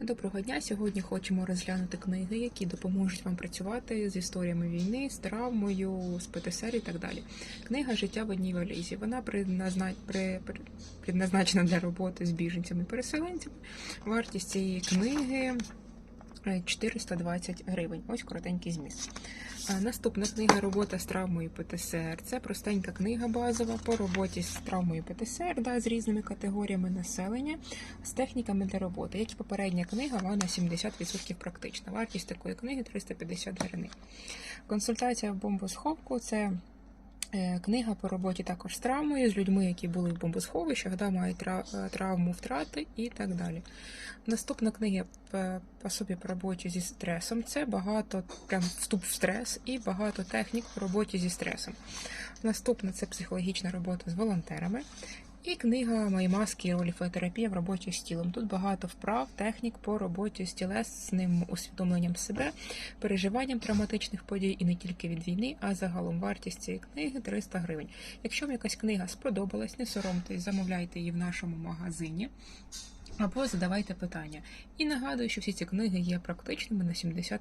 Доброго дня! Сьогодні хочемо розглянути книги, які допоможуть вам працювати з історіями війни, з травмою, з ПТСР і так далі. Книга Життя в одній валізі. Вона предназначена для роботи з біженцями і переселенцями. Вартість цієї книги е, 420 гривень. Ось коротенький зміст. Наступна книга Робота з травмою ПТСР. Це простенька книга базова по роботі з травмою ПТСР, да, з різними категоріями населення, з техніками для роботи. Як і попередня книга, вона 70% практична. Вартість такої книги 350 гривень. Консультація в бомбосховку це. Е, Книга по роботі також з травмою, з людьми, які були в бомбосховищах, да, мають е, травму втрати і так далі. Наступна книга по- по собі по роботі зі стресом. Це багато прям вступ в стрес і багато технік по роботі зі стресом. Наступна це психологічна робота з волонтерами. І книга Мої маски і роліфотерапія в роботі з тілом. Тут багато вправ, технік по роботі з тілесним усвідомленням себе, переживанням травматичних подій і не тільки від війни, а загалом вартість цієї книги 300 гривень. Якщо вам якась книга сподобалась, не соромтесь, замовляйте її в нашому магазині. Або задавайте питання. І нагадую, що всі ці книги є практичними на 70%.